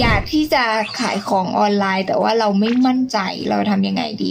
อยากที่จะขายของออนไลน์ แต่ว่าเราไม่มั่นใจเราทำยังไงดี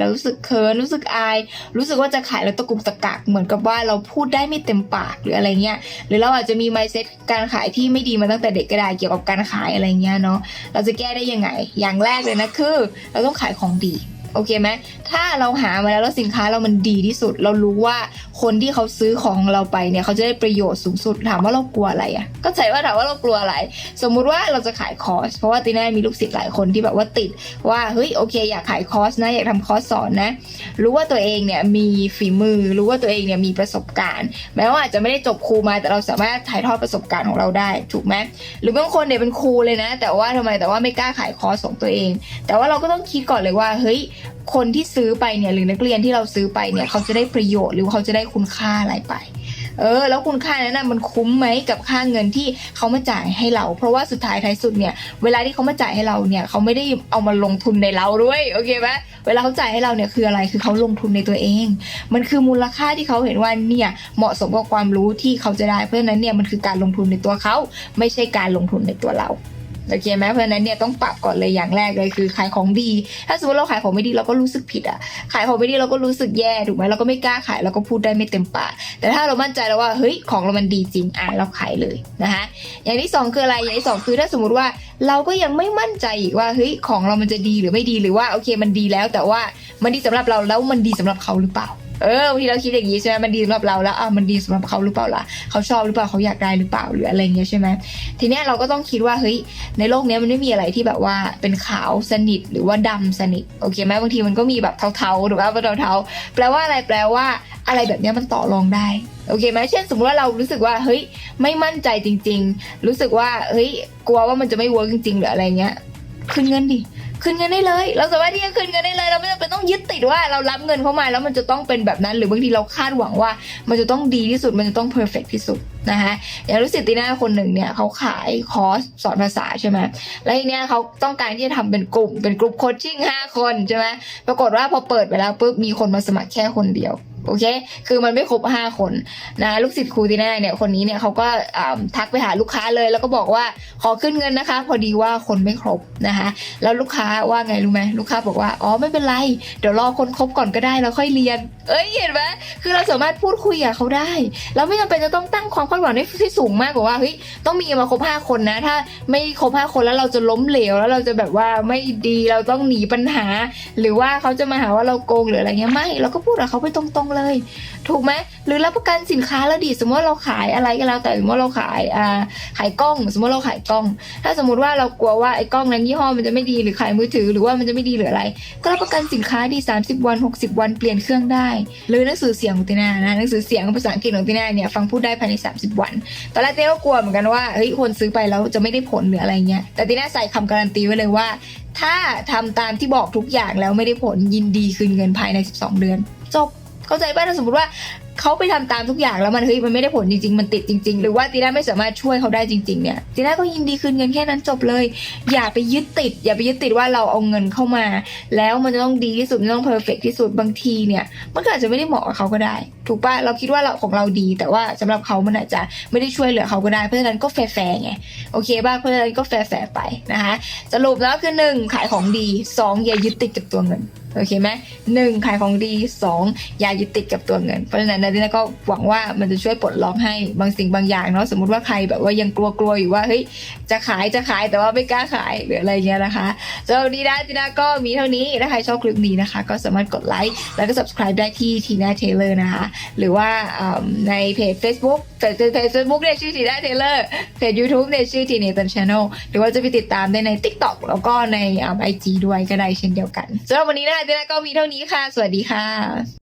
เรารู้สึกเคินรู้สึกอาย รู้สึกว่าจะขายแล้วตะกุกตะกักเหมือนกับว่าเราพูดได้ไม่เต็มปากหรืออะไรเงี้ยหรือเราอาจจะมี mindset การขายที่ไม่ดีมาตั้งแต่เด็กก็ได้เกี่ยวกับการขายอะไรเงี้ยเนาะเราจะแก้ได้ยังไง อย่างแรกเลยนะคือ เราต้องขายของดี โอเคไหมถ้าเราหามาแล้วแล้วสินค้าเรามันดีที่สุด เรารู้ว่าคนที่เขาซื้อของเราไปเนี่ยเขาจะได้ประโยชน์สูงสุดถามว่าเรากลัวอะไรอะ่ะก็ใช่ว่าถามว่าเรากลัวอะไร สมมุติว่าเราจะขายคอร์สเพราะว่าตีน่ามีลูกศิษย์หลายคนที่แบบว่าติด ว่าเฮ้ยโอเค อยากขายคอร์สนะอยากทำคอร์สสอนนะรู้ว่าตัวเองเนี่ยมีฝีมือ รู้ว่าตัวเองเนี่ยมีประสบการณ์ แม้ว่าอาจจะไม่ได้จบครูมาแต่เราสามารถถ่ายทอดประสบการณ์ของเราได้ถูกไหมหรือบางคนเนี่ยเป็นครูเลยนะ แต่ว่าทำไมแต่ว่าไม่กล้าขายคอร์สของตัวเอง แต่ว่าเราก็ต้องคิดก่อนเลยว่าเฮ้ยคนที่ซื้อไปเนี่ยหรือนักเรียนที่เราซื้อไปเนี่ยเขาจะได้ประโยชน์หรือว่าเขาจะได้คุณค่าอะไรไป เออ แล้วคุณค่านั้นนะมันคุ้มไหมกับค่าเงินที่เขามาจ่ายให้เรา เพราะว่าสุดท้ายท้ายสุดเนี่ยเวลาที่เขามาจ่ายให้เราเนี่ยเขาไม่ได้เอามาลงทุนในเราด้วยโอเคไหมเวลาเขาจ่ายให้เราเนี่ยคืออะไรคือเขาลงทุนในตัวเอง มันคือมูลค่าที่เขาเห็นว่าเนี่ยเหมาะสมกับความรู้ที่เขาจะได้เพราะฉะนั้นเนี่ยมันคือการลงทุนในตัวเขาไม่ใช่การลงทุนในตัวเรา โอเคไหมเพราะฉะนั้นเนี่ยต้องปรับก่อนเลยอย่างแรกเลยคือขายของดี ถ้าสมมติเราขายของไม่ดีเราก็รู้สึกผิดอะขายของไม่ดีเราก็รู้สึกแย่ถูกไหมเราก็ไม่กล้าขายเราก็พูดได้ไม่เต็มปากแต่ถ้าเรามั่นใจแล้วว่าเฮ้ยของเรามันดีจริงอะเราขายเลยนะคะอย่างที่สองคืออะไรอย่างที่สองคือถ้าสมมติว่าเราก็ยังไม่มั่นใจอีกว่าเฮ้ยของเรามันจะดีหรือไม่ดีหรือว่าโอเคมันดีแล้ว แต่ว่ามันดีสำหรับเราแล้วมันดีสำหรับเขาหรือเปล่า เออบางทีเราคิดอย่างนี้ใช่ไหมมันดีสำหรับเราแล้วอะมันดีสำหรับเขาหรือเปล่าล่ะเขาชอบหรือเปล่าเขาอยากได้หรือเปล่าหรืออะไรเงี้ยใช่ไหมทีเนี้ยเราก็ต้องคิดว่าเฮ้ยในโลกนี้มันไม่มีอะไรที่แบบว่าเป็นขาวสนิทหรือว่าดำสนิทโอเคไหมบางทีมันก็มีแบบเทาๆหรือว่าเทาๆแปลว่าอะไรแปลว่าอะไรแบบนี้มันต่อรองได้โอเคไหมเช่น สมมติว่าเรารู้สึกว่าเฮ้ยไม่มั่นใจจริง ๆ รู้สึกว่าเฮ้ยกลัวว่ามันจะไม่เวิร์กจริงๆหรืออะไรเงี้ยคืนเงินดิคืนเงินได้เลย เราสามารถที่จะคืนเงินได้เลย เราไม่จำเป็น ต้องยึดติดว่าเรารับเงินเข้ามาแล้วมันจะต้องเป็นแบบนั้น หรือบางทีเราคาดหวังว่า มันจะต้องดีที่สุดมันจะต้องเพอร์เฟกที่สุดนะคะอย่างรู้สึกตีน่าคนหนึ่งเนี่ยเขาขายคอร์สสอนภาษาใช่ไหมแล้วทีเนี้ยเขาต้องการที่จะทำเป็นกลุ่มเป็นกลุ่มโคชชิ่งห้าคนใช่ไหมปรากฏว่าพอเปิดไปแล้วปุ๊บมีคนมาสมัครแค่คนเดียว โอเค คือมันไม่ครบห้าคนนะลูกศิษย์ครูตีน่าเนี่ยคนนี้เนี่ยเขาก็ทักไปหาลูกค้าเลย แล้วก็บอกว่าขอขึ้นเงินนะคะ พอดีว่าคนไม่ครบนะคะ แล้วลูกค้าว่าไงรู้ไหมลูกค้าบอกว่าอ๋อไม่เป็นไร เดี๋ยวรอคนครบก่อนก็ได้แล้วค่อยเรียน เอ้ยเห็นไหมคือเราสามารถพูดคุยกับเขาได้ เราไม่จำเป็นจะต้องตั้งความคาดหวังที่สูงมากกว่าว่าเฮ้ยต้องมีมาครบห้าคนนะ ถ้าไม่ครบห้าคนแล้วเราจะล้มเหลวแล้วเราจะแบบว่าไม่ดีเราต้องหนีปัญหา หรือว่าเขาจะมาหาว่าเราโกงหรืออะไรเงี้ยไม่เราก็พูดกับเขาไปตรงเลย ถูกไหมหรือรับประกันสินค้าแล้วดีสมมติว่าเราขายอะไรก็แล้วแต่สมมติว่าเราขายอ่าขายกล้อง สมมติเราขายกล้อง ถ้าสมมติว่าเรากลัวว่าไอ้กล้องนั้นยี่ห้อมันจะไม่ดีหรือขายมือถือหรือว่ามันจะไม่ดีหรืออะไร ก็รับประกันสินค้าดี 30 วัน 60 วันเปลี่ยนเครื่องได้ หรือหนังสือเสียงของตินานะหนังสือเสียงภาษาอังกฤษของตินาเนี่ยฟังพูดได้ภายใน 30 วันตอนแรกเต้ก็กลัวเหมือนกันว่าเฮ้ยคนซื้อไปแล้วจะไม่ได้ผลหรืออะไรเงี้ยแต่ตินาใส่คำการันตีไว้เลยว่าถ้าทำตามที่บอกทุกอย่างแล้วไม่ได้ผลยินดีคืนเงินภายใน 12 เดือน จบ เข้าใจป่ะถ้าสมมติว่าเขาไปทำตามทุกอย่างแล้วมันเฮ้ยมันไม่ได้ผลจริงๆ มันติดจริง ๆ หรือว่าตีน่าไม่สามารถช่วยเขาได้จริงๆเนี่ยตีน่าก็ยินดีคืนเงินแค่นั้นจบเลย อย่าไปยึดติด อย่าไปยึดติดว่าเราเอาเงินเข้ามา แล้วมันจะต้องดีที่สุดมันต้องเพอร์เฟกที่สุดบางทีเนี่ยมันก็อาจจะไม่ได้เหมาะกับเขาก็ได้ ถูกป่ะเราคิดว่าเราของเราดี แต่ว่าสำหรับเขามันอาจจะไม่ได้ช่วยเหลือเขาก็ได้เพราะฉะนั้นก็แฟร์ไงโอเคป่ะเพราะฉะนั้นก็แฟร์ไปนะคะสรุปแล้วคือหนึ่งขายของดีสองอย่ายึดติดกับตัวเงิน โอเคไหมหนึ่งขายของดีสองอย่ายึดติดกับตัวเงิน เพราะฉะนั้นนาดินาก็หวังว่ามันจะช่วยปลดล็อกให้บางสิ่งบางอย่างเนาะสมมติว่าใครแบบว่ายังกลัวๆอยู่ว่าเฮ้ยจะขายจะขายแต่ว่าไม่กล้าขายหรืออะไรเงี้ยนะคะสำหรับวันนี้นะดินาก็มีเท่านี้ถ้าใครชอบคลิปนี้นะคะ ก็สามารถกดไลค์แล้วก็ subscribe ได้ที่ทีน่าเทเลอร์นะคะหรือว่าในเพจ Facebook เพจเพจ Facebook เนี่ยชื่อทีน่าเทเลอร์เพจ YouTube เนี่ยชื่อทีเนตันชาแนลหรือว่าจะไปติดตามได้ใน TikTok แล้วก็ในไอจีด้วยก็ได้เช่นเดียวกันสำหรับวันนี้นะคะทีน่าก็มีเท่านี้ค่ะ สวัสดีค่ะ